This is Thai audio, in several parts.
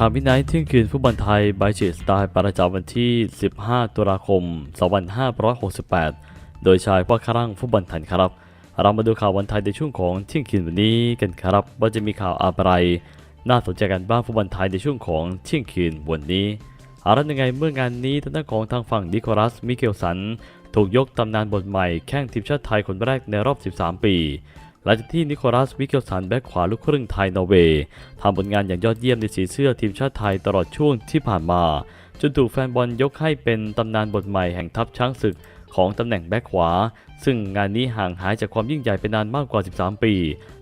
ข่าววินัยเที่ยงคืนฟุตบอลไทยบายจีสไตล์ประจำวันที่ 15 ตุลาคม 2568 โดยชายว่าครั่งฟุตบอลไทยครับ เรามาดูข่าววันไทยในช่วงของเที่ยงคืนวันนี้กันครับ ว่าจะมีข่าวอะไร น่าสนใจกันบ้างฟุตบอลไทยในช่วงของเที่ยงคืนวันนี้อาละยังไงเมื่องานนี้ทางด้านของทางฝั่งนิโคลัสมิเกลสัน ถูกยกตำนานบทใหม่แข่งทีมชาติไทยคนแรกในรอบ 13 ปี หลังจากที่นิโคลัสมิเกลสันแบ็คขวาลูกครึ่งไทยนอร์เวย์ทำผลงานอย่างยอดเยี่ยมในสีเสื้อทีมชาติไทยตลอดช่วงที่ผ่านมา จนถูกแฟนบอลยกให้เป็นตำนานบทใหม่แห่งทัพช้างศึกของตำแหน่งแบ็คขวา ซึ่งงานนี้ห่างหายจากความยิ่งใหญ่ไปนานมากกว่า 13 ปี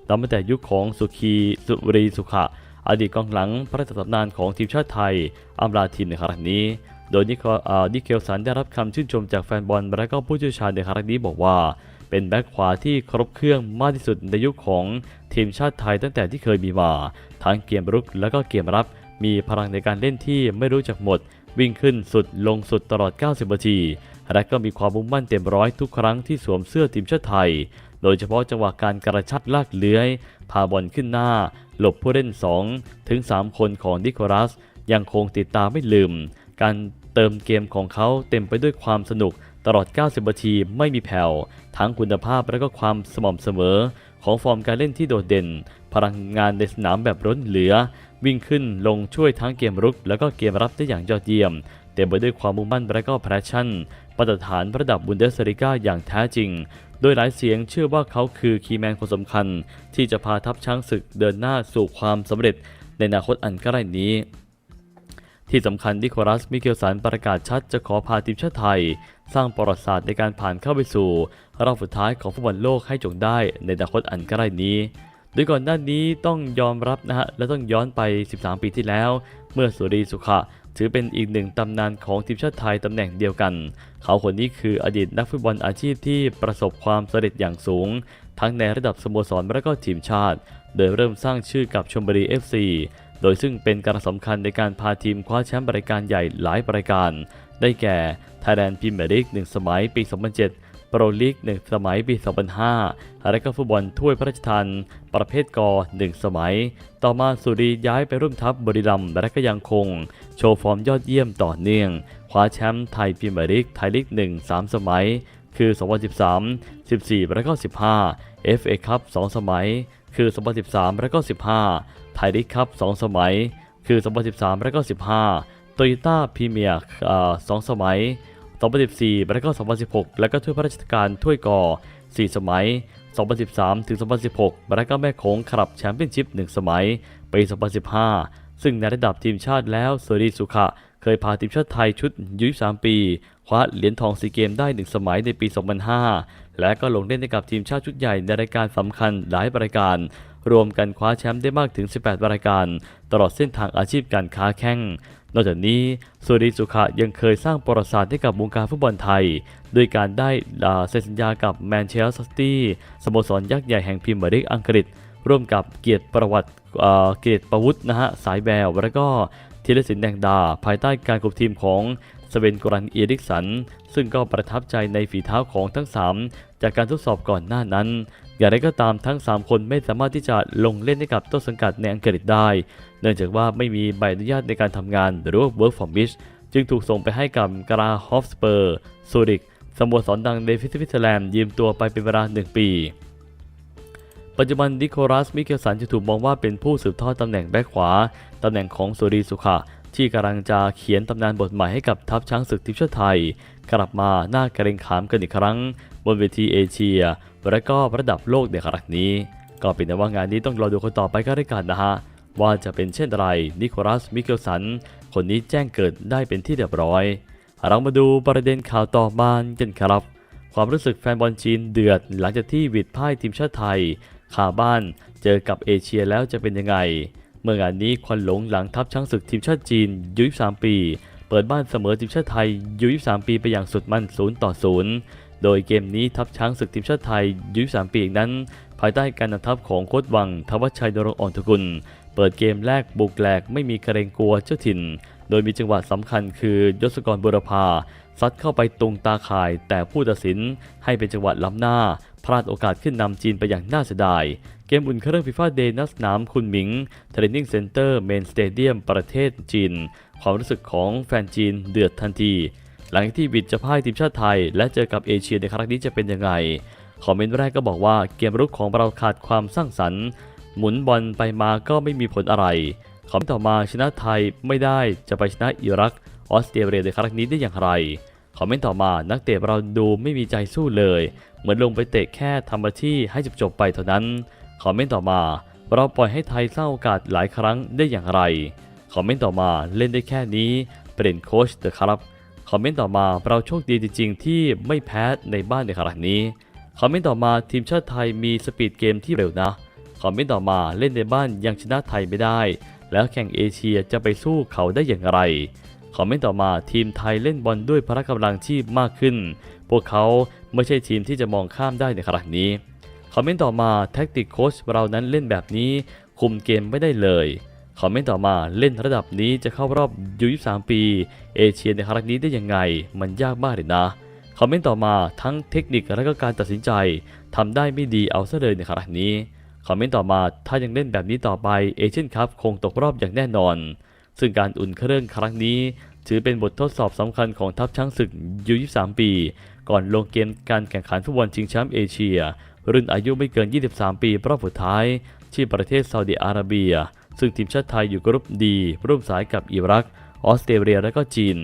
นับตั้งแต่ยุคของสุขีสุรีสุขะ อดีตกองหลังพระราชตำนานของทีมชาติไทยอำลาทีมในครั้งนี้ โดยนิโคอ่อนิเคลสันได้รับคำชื่นชมจากแฟนบอลและก็ผู้เชี่ยวชาญในครั้งนี้บอกว่า เป็นแบ็คขวาที่ครบเครื่องมากที่สุดในยุคของทีมชาติไทยตั้งแต่ที่เคยมีมาทั้งเกมรุกและก็เกมรับ มีพลังในการเล่นที่ไม่รู้จักหมด วิ่งขึ้นสุดลงสุดตลอด 90 นาที และก็มีความมุ่งมั่นเต็มร้อยทุกครั้งที่สวมเสื้อทีมชาติไทย โดยเฉพาะจังหวะการกระชับลากเลื้อย พาบอลขึ้นหน้า หลบผู้เล่น 2 ถึง 3 คนของนิโคลัส ยังคงติดตามไม่ลืม การเติมเกมของเขาเต็มไปด้วยความสนุก ตลอด 90 นาทีไม่มีแผ่ว ทั้งคุณภาพและก็ความสม่ำเสมอ ของฟอร์มการเล่นที่โดดเด่น พลังงานในสนามแบบล้นเหลือ วิ่งขึ้นลงช่วยทั้งเกมรุก และก็เกมรับได้อย่างยอดเยี่ยม เต็มไปด้วยความมุ่งมั่นและก็แพชชั่นมาตรฐานระดับบุนเดสลิก้าอย่างแท้จริง โดยหลายเสียงเชื่อว่าเขาคือคีแมนคนสำคัญ ที่จะพาทัพช้างศึกเดินหน้าสู่ความสำเร็จในอนาคตอันใกล้นี้ ที่สำคัญดิโคลัสมิเกลสันประกาศชัดจะขอพาทีมชาติไทย สร้างประวัติศาสตร์ในการผ่านเข้าไปสู่รอบสุดท้ายของฟุตบอลโลกให้จงได้ในอนาคตอันใกล้นี้โดยก่อนหน้านี้ต้องยอมรับนะฮะและต้องย้อนไป 13 ปีที่แล้ว เมื่อสุรีสุขะถือเป็นอีกหนึ่งตำนานของทีมชาติไทยตำแหน่งเดียวกัน เขาคนนี้คืออดีตนักฟุตบอลอาชีพที่ประสบความสำเร็จอย่างสูง ทั้งในระดับสโมสรและก็ทีมชาติ โดยเริ่มสร้างชื่อกับชมบุรี FC โดยซึ่งเป็นการสำคัญในการพาทีมคว้าแชมป์รายการใหญ่หลายรายการ ได้แก่ Thailand Premier League 1 สมัยปี 2007โปรลีก1สมัยปี 2005 และก็ฟุตบอลถ้วยพระราชทานประเภทกอ1 สมัย ต่อมาสุรีย้ายไปร่วมทัพบริรัมและก็ยังคง โชว์ฟอร์มยอดเยี่ยมต่อเนื่อง คว้าแชมป์ไทยพรีเมียร์ลีกไทยลีก 1 3 สมัย คือ 2013 14 และก็ 15 FA คัพ2สมัย คือ 2013 และก็ 15 ไทยลีกคัพ2สมัย คือ 2013 และก็ 15โตโยต้าพรีเมียร์สองสมัย 2014 และก็ 2016 และก็ถ้วยพระราชทานถ้วยกอ4 สมัย 2013 ถึง 2016 และก็แม่โขงขับแชมเปี้ยนชิพ 1 สมัย ปี 2015 ซึ่งในระดับทีมชาติแล้วสุริสุขะเคยพาทีมชาติไทยชุดยุ23ปี คว้าเหรียญทองซีเกมได้ 1 สมัยในปี 2005 และก็ลงเล่นให้กับทีมชาติชุดใหญ่ในรายการสำคัญหลายรายการ รวมกันคว้าแชมป์ได้มากถึง 18 รายการ ตลอดเส้นทางอาชีพการค้าแข่ง นอกจากนี้สุริสุขะยังเคยสร้างประวัติศาสตร์ให้กับวงการฟุตบอลไทย โดยการได้อ่าเซ็นสัญญากับแมนเชสเตอร์ซิตี้สโมสรยักษ์ใหญ่แห่งพรีเมียร์ลีกอังกฤษ ร่วมกับเกียรติประวัติเกียรติประวุฒินะฮะสายแววและก็ธีรศิลป์แดงดา ภายใต้การคุมทีมของสเวนกรันเอริกสัน ซึ่งก็ประทับใจในฝีเท้าของทั้ง 3 จากการทดสอบก่อนหน้านั้น อย่างไรก็ตามทั้ง 3 คนไม่สามารถที่จะลงเล่นให้กับต้นสังกัดในอังกฤษได้ เนื่องจากว่าไม่มีใบอนุญาตในการทำงานหรือว่า work from beach จึงถูกส่งไปให้กับกราฮอฟสเปอร์ซูริกสโมสรดังในสวิตเซอร์แลนด์ยืมตัวไปเป็นเวลา 1 ปี ปัจจุบันดิโคลัสมิเกลสันจะถูกมองว่าเป็นผู้สืบทอดตำแหน่งแบ็คขวาตำแหน่งของสุรีสุขะที่กำลังจะเขียนตำนานบทใหม่ให้กับทัพช้างศึกทีมชาติไทย กลับมาหน้าเกรงขามกันอีกครั้ง บนเวทีเอเชีย และก็ระดับโลกในครั้งนี้ ก็เป็นแต่ว่างานนี้ต้องรอดูคนต่อไปก็ได้กันนะฮะ ว่าจะเป็นเช่นไรนิโคลัสมิเกลสัน คนนี้แจ้งเกิดได้เป็นที่เรียบร้อย เรามาดูประเด็นข่าวต่อมากันครับ ความรู้สึกแฟนบอลจีนเดือด หลังจากที่วิดพ่ายทีมชาติไทยคาบ้านเจอกับเอเชียแล้วจะเป็นยังไง เมื่องานนี้ควันหลงหลังทัพช้างศึกทีมชาติจีนยุ23ปี เปิดบ้านเสมอทีมชาติไทยยุ23ปีไปอย่างสุดมัน0ต่อ0 โดยเกมนี้ทัพช้างศึกทีมชาติไทยยุ23ปีอีกนั้น ภายใต้การนำทัพของโค้ชวังทวัชชัยนรงอ่อนทกุล เปิดเกมแรกบุกแหลกไม่มีเกรงกลัวเจ้าถิ่น โดยมีจังหวะสำคัญคือยศกรบุรพาซัดเข้าไปตรงตาข่ายแต่ผู้ตัดสินให้เป็นจังหวะล้ำหน้า พลาดโอกาสขึ้นนำจีนไปอย่างน่าเสียดาย เกมอุ่นเครื่องฟีฟ่าเดย์ณสนามคุณหมิงเทรนนิ่งเซ็นเตอร์เมนสเตเดียมประเทศจีน ความรู้สึกของแฟนจีนเดือดทันที หลังที่บิดจะพ่ายทีมชาติไทย และเจอกับเอเชียในครั้งนี้จะเป็นยังไง คอมเมนต์แรกก็บอกว่าเกมรุกของเราขาดความสร้างสรรค์ หมุนบอลไปมาก็ไม่มีผลอะไร คอมเมนต์ต่อมาชนะไทยไม่ได้จะไปชนะอิรัก ออสเตรเลียในครั้งนี้ได้อย่างไร คอมเมนต์ต่อมานักเตะเราดูไม่มีใจสู้เลย เหมือนลงไปเตะแค่ทำหน้าที่ให้จบๆไปเท่านั้น คอมเมนต์ต่อมา เราปล่อยให้ไทยสร้างโอกาสหลายครั้งได้อย่างไร คอมเมนต์ต่อมาเล่นได้แค่นี้เปลี่ยนโค้ชเถอะครับ คอมเมนต์ต่อมาเราโชคดีจริงๆ ที่ไม่แพ้ในบ้านในครั้งนี้ คอมเมนต์ต่อมาทีมชาติไทยมีสปีดเกมที่เร็วนะ คอมเมนต์ต่อมาเล่นในบ้านยังชนะไทยไม่ได้ แล้วแข่งเอเชียจะไปสู้เขาได้อย่างไร คอมเมนต์ต่อมาทีมไทยเล่นบอลด้วยพละกำลังที่มากขึ้น พวกเขาไม่ใช่ทีมที่จะมองข้ามได้ในครั้งนี้ คอมเมนต์ต่อมาแท็กติกโค้ชเรานั้นเล่นแบบนี้ คุมเกมไม่ได้เลย คอมเมนต์ต่อมาเล่นระดับนี้จะเข้ารอบยู23 ปี เอเชียในครั้งนี้ได้ยังไง มันยากมากเลยนะ คอมเมนต์ต่อมาทั้งเทคนิคและก็การตัดสินใจทำได้ไม่ดีเอาซะเลยในครั้งนี้ คอมเมนต์ต่อมาถ้ายังเล่นแบบนี้ต่อไปเอเชียนคัพคงตกรอบอย่างแน่นอน ซึ่งการอุ่นเครื่องครั้งนี้ ถือเป็นบททดสอบสำคัญของทัพช้างศึกยู23 ปี ก่อนลงเกมการแข่งขันฟุตบอลชิงแชมป์เอเชีย รุ่นอายุไม่เกิน 23 ปีรอบสุดท้าย ที่ประเทศซาอุดิอาระเบีย ซึ่งทีมชาติไทยอยู่กรุ๊ปดีร่วมสายกับอิรัก ออสเตรเลียและก็จีน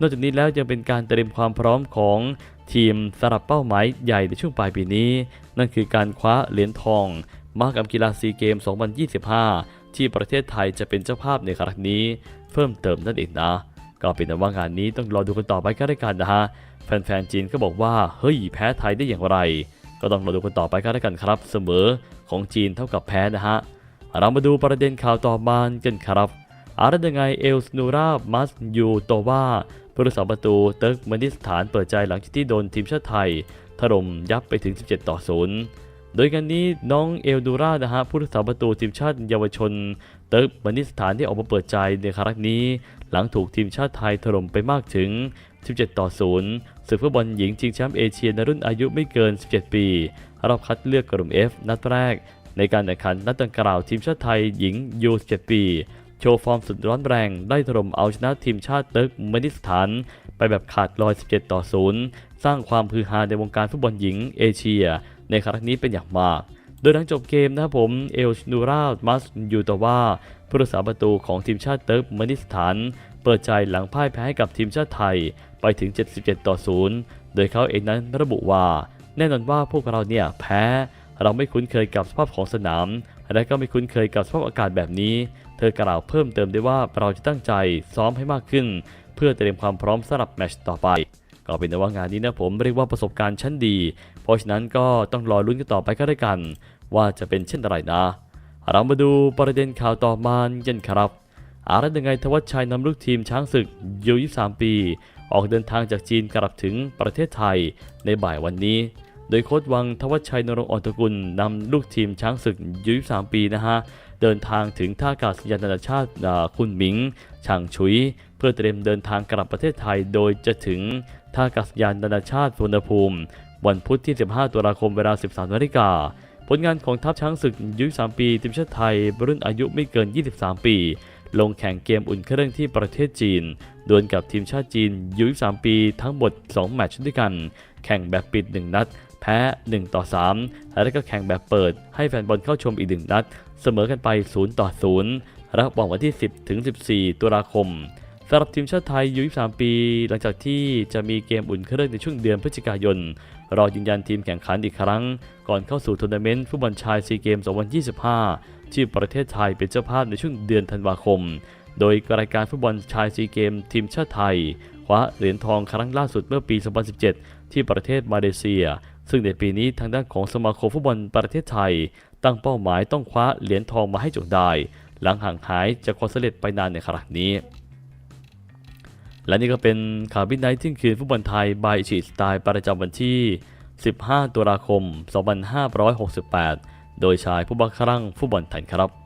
นอกจากนี้แล้วยังเป็นการเตรียมความพร้อมของทีมสำหรับเป้าหมายใหญ่ในช่วงปลายปีนี้ นั่นคือการคว้าเหรียญทองมหกรรมกีฬาซีเกม 2025 ที่ประเทศไทยจะเป็นเจ้าภาพในครั้งนี้ เพิ่มเติมนั่นเองนะก็เป็นแต่ว่างานนี้ต้องรอดูกันต่อไปก็ได้กันนะฮะแฟนๆจีนก็บอกว่าเฮ้ยแพ้ไทยได้อย่างไร ก็ต้องรอดูกันต่อไปก็ได้กันครับ เสมอของจีนเท่ากับแพ้นะฮะ เรามาดูประเด็นข่าวต่อมากันครับ อาร์ตยังไงเอลสนูรามัสยูโตวาผู้รักษาประตูเติร์กเมนิสถานเปิดใจหลังจากที่โดนทีมชาติไทย ถล่มยับไปถึง 17 ต่อ 0 โดยกันนี้น้องเอลดูรานะฮะผู้รักษาประตูทีมชาติเยาวชน เติร์กเมนิสถานที่ออกมาเปิดใจในครั้งนี้ หลังถูกทีมชาติไทยถล่มไปมากถึง 17 ต่อ 0 ศึกฟุตบอลหญิงชิงแชมป์เอเชียในรุ่นอายุไม่เกิน 17 ปีรอบคัดเลือกกลุ่ม F นัดแรก ในการแข่งขันนัดดังกล่าวทีมชาติไทยหญิงยู17ปี โชว์ฟอร์มสุดร้อนแรงได้ถล่มเอาชนะทีมชาติเติร์กเมนิสถาน ไปแบบขาดลอย 17 ต่อ 0 สร้างความฮือฮาในวงการฟุตบอลหญิงเอเชีย ในครั้งนี้เป็นอย่างมาก โดยหลังจบเกมนะครับผมเอลชนูรามัสยูตวาผู้รักษาประตูของทีมชาติเติร์กเมนิสถาน เปิดใจหลังพ่ายแพ้ให้กับทีมชาติไทยไปถึง 77 ต่อ 0 โดยเขาเองนั้นระบุว่า แน่นอนว่าพวกเราเนี่ยแพ้ เราไม่คุ้นเคยกับสภาพของสนาม และก็ไม่คุ้นเคยกับสภาพอากาศแบบนี้ เธอกล่าวเพิ่มเติมได้ว่าเราจะตั้งใจซ้อมให้มากขึ้น เพื่อเตรียมความพร้อมสำหรับแมตช์ต่อไป ก็เป็นแต่ว่างานนี้นะผมเรียกว่าประสบการณ์ชั้นดี เพราะฉะนั้นก็ต้องรอลุ้นกันต่อไปก็ได้กัน ว่าจะเป็นเช่นไรนะ เรามาดูประเด็นข่าวต่อมากันครับอารัตยังไงทวัชชัยนำลูกทีมช้างศึกยู23 ปี ออกเดินทางจากจีนกลับถึงประเทศไทยในบ่ายวันนี้ โดยโค้ชวังทวัชชัยนรงค์อ่อนตระกุลนำลูกทีมช้างศึกยู23 ปีนะฮะ เดินทางถึงท่าอากาศยานนานาชาติคุนหมิงฉางชุย เพื่อเตรียมเดินทางกลับประเทศไทย โดยจะถึงท่าอากาศยานนานาชาติสุวรรณภูมิ วันพุธที่ 15 ตุลาคมเวลา 13นาฬิกาผลงานของทัพช้างศึกยุ23ปีทีมชาติไทยรุ่นอายุไม่เกิน 23 ปี ลงแข่งเกมอุ่นเครื่องที่ประเทศจีน ดวลกับทีมชาติจีนยุ23ปีทั้งหมด 2 แมตช์ด้วยกัน แข่งแบบปิด 1 นัด แพ้ 1 ต่อ 3 แล้วก็แข่งแบบเปิด ให้แฟนบอลเข้าชมอีก 1 นัด เสมอกันไป 0 ต่อ 0 ระหว่างวันที่ 10 ถึง 14 ตุลาคมสำหรับทีมชาติไทยยู23ปี หลังจากที่จะมีเกมอุ่นเครื่องในช่วงเดือนพฤศจิกายน รอยืนยันทีมแข่งขันอีกครั้ง ก่อนเข้าสู่ทัวร์นาเมนต์ฟุตบอลชายซีเกม2025 ที่ประเทศไทยเป็นเจ้าภาพในช่วงเดือนธันวาคม โดยรายการฟุตบอลชายซีเกมทีมชาติไทยคว้าเหรียญทองครั้งล่าสุดเมื่อปี 2017 ที่ประเทศมาเลเซีย ซึ่งในปีนี้ทางด้านของสมาคมฟุตบอลประเทศไทย ตั้งเป้าหมายต้องคว้าเหรียญทองมาให้จงได้ หลังห่างหายจากความสำเร็จไปนานในครั้งนี้ และนี่ก็เป็นข่าวบินไนท์ที่คืนฟุตบอลไทยบายฉีดสไตล์ประจำวันที่ 15 ตุลาคม 2568 โดยชายผู้บังคับฟุตบอลไทยครับ